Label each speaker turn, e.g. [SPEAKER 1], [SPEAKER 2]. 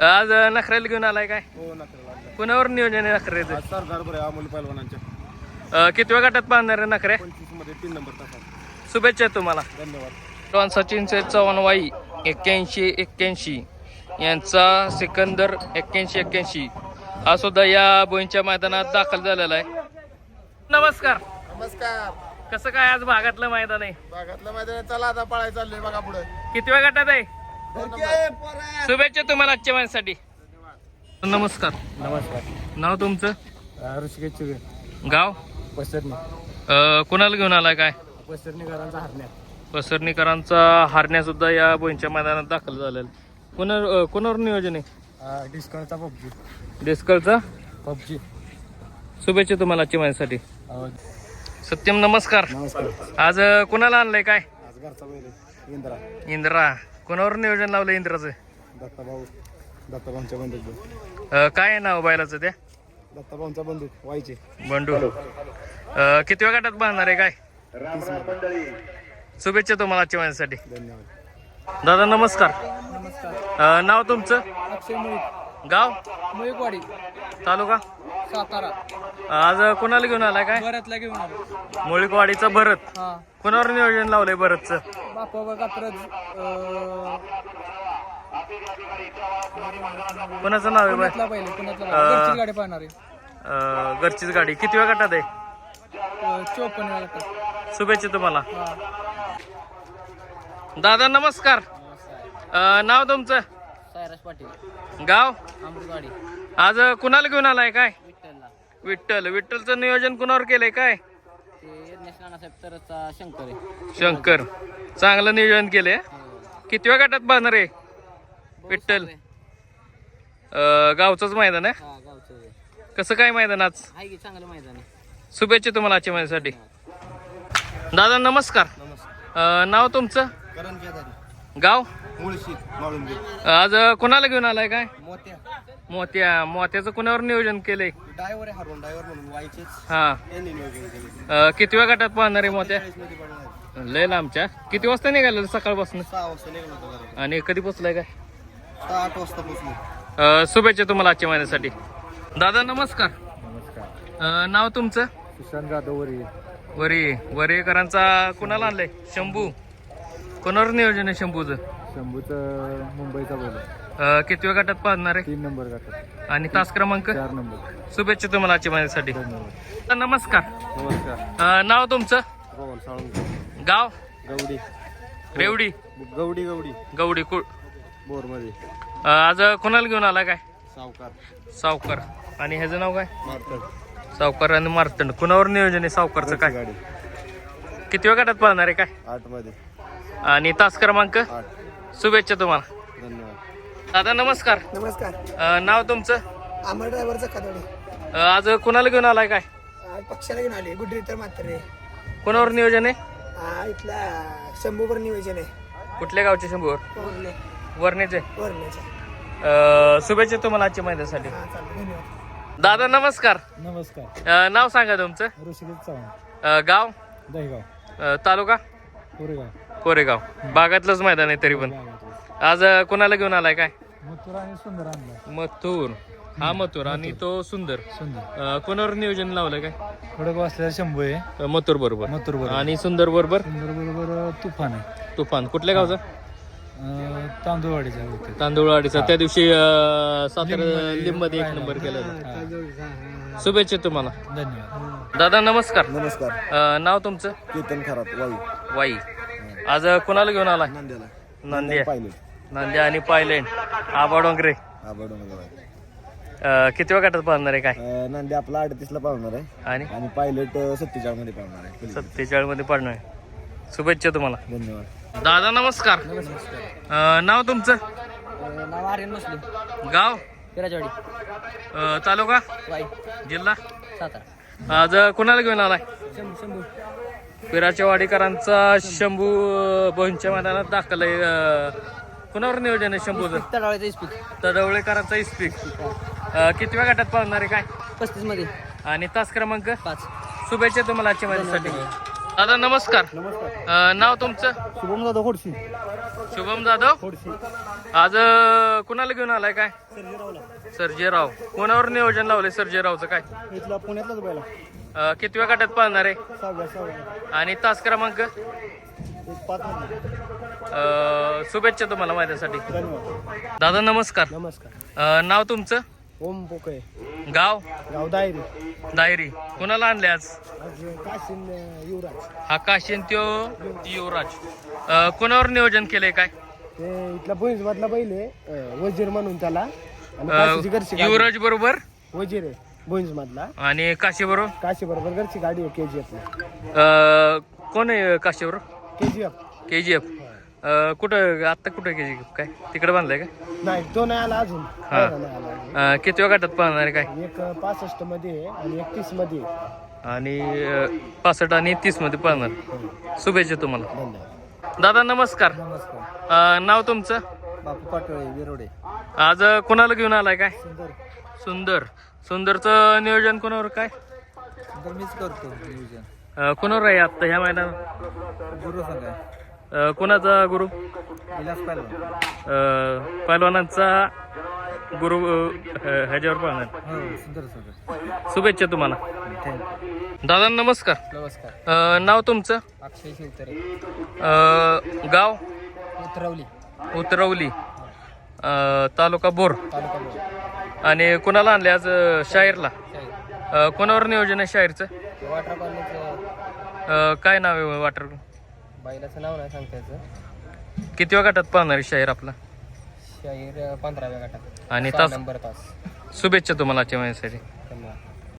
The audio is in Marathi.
[SPEAKER 1] आज नखऱ्याला घेऊन आलाय काय?
[SPEAKER 2] हो नखरे
[SPEAKER 1] कुणावर नियोजन आहे नखऱ्याचं
[SPEAKER 2] सरदार बरं अमोल पैलवानांच्या
[SPEAKER 1] अं, कितव्या गटात बांधणार आहे नखऱ्या
[SPEAKER 2] मध्ये तीन नंबर
[SPEAKER 1] शुभेच्छा तुम्हाला.
[SPEAKER 2] धन्यवाद.
[SPEAKER 1] सचिन से चव्हाण वाई एक्क्याऐंशी एक्क्याऐंशी. यांचा सिकंदर एक्क्याऐंशी एक्क्याऐंशी. हा सुद्धा या बोईंच्या मैदानात दाखल झालेला आहे. नमस्कार.
[SPEAKER 2] नमस्कार.
[SPEAKER 1] कसं काय आज भागातलं मैदान आहे?
[SPEAKER 2] भागातलं मैदान चला आता पळायला चाललोय बघा पुढे.
[SPEAKER 1] कितव्या गटात आहे? शुभेच्छा तुम्हाला आजच्या माझ्यासाठी नमस्कार.
[SPEAKER 2] नमस्कार.
[SPEAKER 1] नाव तुमचं?
[SPEAKER 2] ऋषिकेश चुगे.
[SPEAKER 1] गाव?
[SPEAKER 2] पसरणी.
[SPEAKER 1] अं, कुणाला घेऊन आलाय काय?
[SPEAKER 2] पसरणीकरांचा हरण्या.
[SPEAKER 1] पसरणीकरांचा हारण्या सुद्धा या बोईंच्या मैदानात दाखल झालेला आहे. कुणावर अं, नियोजन आहे?
[SPEAKER 2] डिस्काउंटचा पबजी.
[SPEAKER 1] डेस्कलचा?
[SPEAKER 2] पबजी.
[SPEAKER 1] शुभेच्छा तुम्हाला आजच्या माझ्यासाठी सत्यम नमस्कार.
[SPEAKER 2] नमस्कार.
[SPEAKER 1] आज अं, कुणाला आणलंय काय?
[SPEAKER 2] आज घरचा बैल इंद्रा.
[SPEAKER 1] इंद्रा. कुणावर नियोजन लावलं इंद्राचं?
[SPEAKER 2] दत्ताभाऊ दत्ताभाऊंच्या बंदूक
[SPEAKER 1] अं, काय आहे नाव बैलाचं त्या?
[SPEAKER 2] दत्ताभाऊंचा बंदूक व्हायचे
[SPEAKER 1] बंडू. अं, कितव्या गटात बांधणार आहे काय? शुभेच्छा तुम्हाला आजच्या माझ्यासाठी
[SPEAKER 2] धन्यवाद.
[SPEAKER 1] दादा नमस्कार
[SPEAKER 3] नमस्कार.
[SPEAKER 1] अं, नाव तुमचं?
[SPEAKER 3] अक्षय मुळीक.
[SPEAKER 1] गाव?
[SPEAKER 3] मुळीकवाडी
[SPEAKER 1] तालुका?
[SPEAKER 3] सातारा.
[SPEAKER 1] आज कुणाला घेऊन आलाय काय?
[SPEAKER 3] बऱ्यातला घेऊन आलो.
[SPEAKER 1] मुळीकवाडीचा भरत.
[SPEAKER 3] हा.
[SPEAKER 1] कुणावर नियोजन लावलंय भरतचं?
[SPEAKER 3] बापा कात्रज
[SPEAKER 1] कुणाचं नाव आहे बाय?
[SPEAKER 3] पुण्यातला पहिले पुण्यातला घरचीच गाडी पाहणार आहे.
[SPEAKER 1] अं, घरचीच गाडी. कितव्या गटात आहे?
[SPEAKER 3] चोपन्न वेळा गटात.
[SPEAKER 1] शुभेच्छा तुम्हाला.
[SPEAKER 3] हा.
[SPEAKER 1] दादा नमस्कार. अं, नाव तुमचं?
[SPEAKER 3] पाटील.
[SPEAKER 1] गाव?
[SPEAKER 3] अमृतवाडी
[SPEAKER 1] आज कुणाला घेऊन आलाय काय?
[SPEAKER 3] विठ्ठलला.
[SPEAKER 1] विठ्ठल. विठ्ठलचं नियोजन कुणावर केलंय काय?
[SPEAKER 3] शंकर आहे.
[SPEAKER 1] शंकर. चांगलं नियोजन केलंय. कितव्या गटात बांधणार आहे? विठ्ठल. गावचंच मैदान आहे?
[SPEAKER 3] हा.
[SPEAKER 1] कसं काय मैदान आज?
[SPEAKER 3] चांगलं मैदान आहे.
[SPEAKER 1] शुभेच्छा तुम्हाला आजच्या माझ्यासाठी दादा नमस्कार.
[SPEAKER 2] नमस्कार.
[SPEAKER 1] नाव तुमचं? गाव? आज कुणाला घेऊन आलाय काय?
[SPEAKER 2] मोत्या.
[SPEAKER 1] मोत्या. मोत्याचं कुणावर नियोजन केलंय?
[SPEAKER 2] डायव्हर आहे हरवून डायव्हर म्हणून
[SPEAKER 1] हा.
[SPEAKER 2] यांनी नियोजन केले
[SPEAKER 1] अं, कितव्या गटात पाहणार आहे मोत्या?
[SPEAKER 2] मध्ये पडणार
[SPEAKER 1] लय लांबच्या. किती वाजता निघालं सकाळपासून?
[SPEAKER 2] सहा वाजता निघालो होतो घरात.
[SPEAKER 1] आणि कधी पोचलाय काय?
[SPEAKER 2] सहा आठ वाजता पोचलो.
[SPEAKER 1] अं, शुभेच्छा तुम्हाला आजच्या महिन्यासाठी. दादा नमस्कार.
[SPEAKER 2] नमस्कार.
[SPEAKER 1] अं, नाव तुमचं?
[SPEAKER 2] सुशांत जाधव वरी.
[SPEAKER 1] वरी. वरीकरांचा कुणाला आणलंय? शंभू. कोणावर नियोजन आहे शंभूचं?
[SPEAKER 2] शंभूचं मुंबईचा बैल.
[SPEAKER 1] कितव्या गटात पाहणार आहे?
[SPEAKER 2] तीन नंबर गाठात
[SPEAKER 1] आणि तास क्रमांक?
[SPEAKER 2] चार नंबर.
[SPEAKER 1] शुभेच्छा तुम्हाला आजच्या महिन्यासाठी
[SPEAKER 2] धन्यवाद.
[SPEAKER 1] नमस्कार.
[SPEAKER 2] नमस्कार.
[SPEAKER 1] नाव तुमचं? गाव?
[SPEAKER 2] गवडी.
[SPEAKER 1] रेवडी.
[SPEAKER 2] गवडी गवडी.
[SPEAKER 1] गवडी कुळ.
[SPEAKER 2] बोरमध्ये.
[SPEAKER 1] आज कोणाला घेऊन आला काय?
[SPEAKER 2] सावकार.
[SPEAKER 1] सावकर. आणि ह्याचं नाव काय?
[SPEAKER 2] मारतड.
[SPEAKER 1] सावकर आणि मार्तंड. कुणावर नियोजन आहे सावकरचं काय?
[SPEAKER 2] गाडी
[SPEAKER 1] किती गटात पाहणार आहे काय?
[SPEAKER 2] आठमध्ये
[SPEAKER 1] आणि तास क्रमांक?
[SPEAKER 2] आठ.
[SPEAKER 1] शुभेच्छा तुम्हाला.
[SPEAKER 2] धन्यवाद.
[SPEAKER 1] दादा नमस्कार.
[SPEAKER 4] नमस्कार.
[SPEAKER 1] अं, नाव तुमचं?
[SPEAKER 4] अमर ड्रायव्हरचा कदवडे
[SPEAKER 1] अं, आज कुणाला घेऊन आलाय काय?
[SPEAKER 4] आज पक्षाला घेऊन आले गुड्डी तर मात्र
[SPEAKER 1] कुणावर नियोजन आहे?
[SPEAKER 4] हा इथला शंभूवर नियोजन आहे.
[SPEAKER 1] कुठल्या गावचे शंभूवर?
[SPEAKER 4] वरले
[SPEAKER 1] वरणेचे.
[SPEAKER 4] वरण्याचा
[SPEAKER 1] अं, शुभेच्छा तुम्हाला आजच्या
[SPEAKER 4] हा धन्यवाद.
[SPEAKER 1] दादा नमस्कार.
[SPEAKER 2] नमस्कार.
[SPEAKER 1] अं, नाव सांगा तुमचं.
[SPEAKER 2] ऋषिकेश चव्हाण.
[SPEAKER 1] अं, गाव?
[SPEAKER 2] दहीगाव.
[SPEAKER 1] अं, तालुका?
[SPEAKER 2] कोरेगाव.
[SPEAKER 1] कोरेगाव. बागातलंच मैदान आहे तरी पण. आज कुणाला घेऊन आलाय काय?
[SPEAKER 2] मथुर आणि सुंदर आणला
[SPEAKER 1] मथुर. हा मथुर आणि तो सुंदर.
[SPEAKER 2] सुंदर.
[SPEAKER 1] अं, कोणावर नियोजन लावलं काय?
[SPEAKER 2] खडक असलेला शंभू आहे.
[SPEAKER 1] अं, मथुर बरोबर.
[SPEAKER 2] मथुर बरोबर.
[SPEAKER 1] आणि सुंदर बरोबर?
[SPEAKER 2] सुंदर बरोबर तुफान आहे.
[SPEAKER 1] तुफान. कुठल्या गावचं?
[SPEAKER 2] अं, तांदूळवाडीचा होते
[SPEAKER 1] तांदूळवाडीचा. त्या दिवशी अं, सातारा लिंबमध्ये एक नंबर केला होता. शुभेच्छा तुम्हाला.
[SPEAKER 2] धन्यवाद.
[SPEAKER 1] दादा नमस्कार.
[SPEAKER 2] नमस्कार.
[SPEAKER 1] अं, नाव तुमचं?
[SPEAKER 2] कीर्तन खरात वाई.
[SPEAKER 1] वाई. आज कुणाला घेऊन
[SPEAKER 2] नांद्याला.
[SPEAKER 1] नांदिया.
[SPEAKER 2] पाहिलं.
[SPEAKER 1] नांदिया आणि पायलेंड आबा डोंगरे. अं, कितव्या गटात पाहणार आहे काय?
[SPEAKER 2] नांदे आपला अडतीसला पावणार आहे.
[SPEAKER 1] आणि?
[SPEAKER 2] आणि पायलट सत्तेचाळमध्ये पावणार आहे.
[SPEAKER 1] सत्तेचाळीसमध्ये पाडणार आहे. शुभेच्छा तुम्हाला.
[SPEAKER 2] धन्यवाद.
[SPEAKER 1] दादा नमस्कार. अं, नाव तुमचं?
[SPEAKER 3] नाव आर्यन मुस्लिम
[SPEAKER 1] गाव?
[SPEAKER 3] पिराजवाडी.
[SPEAKER 1] अं, तालुका?
[SPEAKER 3] वाई.
[SPEAKER 1] जिल्हा?
[SPEAKER 3] सातारा.
[SPEAKER 1] आज कुणाला घेऊन आलाय?
[SPEAKER 3] शंभू शंभू.
[SPEAKER 1] पिराच्या वाडीकरांचा शंभू अं, बोईंच्या मैदानात दाखल आहे कुणावर नियोजन आहे शंभूचं?
[SPEAKER 3] तळावायचा इस्पिक.
[SPEAKER 1] तडवळेकरांचा इस्पिक. कितव्या गटात पाहणार आहे काय?
[SPEAKER 3] पस्तीसमध्ये
[SPEAKER 1] आणि तास क्रमांक?
[SPEAKER 3] पाच.
[SPEAKER 1] शुभेच्छा तुम्हाला आजच्या माझ्यासाठी दादा नमस्कार. अं, नाव तुमचं?
[SPEAKER 2] शुभम दादा खोडशी
[SPEAKER 1] शुभम जाधव? आज अं, कुणाला घेऊन आलाय काय? सर्जेराव कोणावर नियोजन लावले सर्जेरावचं काय?
[SPEAKER 2] इथला पुण्यातलाच बैला
[SPEAKER 1] अं, कितव्या गटात पाहणार आहे?
[SPEAKER 2] सहाव्या सहाव्या.
[SPEAKER 1] आणि तास क्रमांक?
[SPEAKER 2] एक पाच
[SPEAKER 1] अं, शुभेच्छा तुम्हाला माझ्यासाठी
[SPEAKER 2] धन्यवाद.
[SPEAKER 1] दादा नमस्कार.
[SPEAKER 2] नमस्कार.
[SPEAKER 1] अं, नाव तुमचं?
[SPEAKER 2] ओम पोकळे
[SPEAKER 1] गाव?
[SPEAKER 2] गाव दायरी.
[SPEAKER 1] दायरी. कोणाला आणले आज?
[SPEAKER 2] आज काशीन युवराज.
[SPEAKER 1] हा काशीन त्यो युवराज. अं, कोणावर नियोजन केलंय काय?
[SPEAKER 2] ते इथला बोईज मधला अं, वजीर म्हणून त्याला. आणि
[SPEAKER 1] अं,
[SPEAKER 2] काशीची घरची गाडी.
[SPEAKER 1] युवराज बरोबर?
[SPEAKER 2] वजीर आहे. बोईज मधला
[SPEAKER 1] आणि काशी बरोबर
[SPEAKER 2] काशी बरोबर घरची गाडी आहे के जी एफ
[SPEAKER 1] कोण आहे काशी बरोबर
[SPEAKER 2] के जी एफ
[SPEAKER 1] के जी एफ कुठं आत्ता कुठं के जी एफ काय? तिकडे बांधलंय का?
[SPEAKER 2] नाही तो नाही आला अजून.
[SPEAKER 1] हा.
[SPEAKER 2] पहिला नाही आला अजून.
[SPEAKER 1] अं, कितव्या गटात पाहणार आहे काय?
[SPEAKER 2] एक पासष्टमध्ये आहे आणि एक तीसमध्ये आहे.
[SPEAKER 1] आणि पासष्ट आणि तीसमध्ये पाहणार. शुभेच्छा तुम्हाला.
[SPEAKER 2] धन्यवाद.
[SPEAKER 1] दादा नमस्कार.
[SPEAKER 2] नमस्कार.
[SPEAKER 1] अं, नाव तुमचं?
[SPEAKER 2] बापू पाटोळे विरोडे.
[SPEAKER 1] आज कोणाला घेऊन आलाय काय?
[SPEAKER 2] सुंदर.
[SPEAKER 1] सुंदर. सुंदरचं नियोजन कोणावर काय?
[SPEAKER 2] सुंदर मीच करतो नियोजन.
[SPEAKER 1] अं, कोणावर आहे आत्ता ह्या मैदानात?
[SPEAKER 2] गुरु
[SPEAKER 1] अं, कोणाचा गुरु?
[SPEAKER 2] विलास पाहिलं
[SPEAKER 1] अं, पैलवानांचा गुरु अं, ह्याच्यावर पाहणार
[SPEAKER 2] हो सुंदर सुंदर
[SPEAKER 1] शुभेच्छा तुम्हाला.
[SPEAKER 2] थँक्यू
[SPEAKER 1] दादा नमस्कार.
[SPEAKER 3] नमस्कार.
[SPEAKER 1] अं, नाव तुमचं?
[SPEAKER 3] अक्षय शिवतरे.
[SPEAKER 1] अं, गाव?
[SPEAKER 3] उतरवली.
[SPEAKER 1] उतरवली. तालुका बोर. आणि कोणाला आणले आज शाहीरला? कोणावर नियोजन आहे शाहीरचं?
[SPEAKER 3] वॉटर
[SPEAKER 1] अं, काय नाव आहे वाटर
[SPEAKER 3] बैलाचं नाव नाही सांगता याचं
[SPEAKER 1] कितव्या गटात पाहणार आहे शाहीर आपला?
[SPEAKER 3] शाहीर पंधराव्या गटात.
[SPEAKER 1] आणि
[SPEAKER 3] सहा
[SPEAKER 1] तास
[SPEAKER 3] नंबर तास.
[SPEAKER 1] शुभेच्छा तुम्हाला आजच्या माझ्यासाठी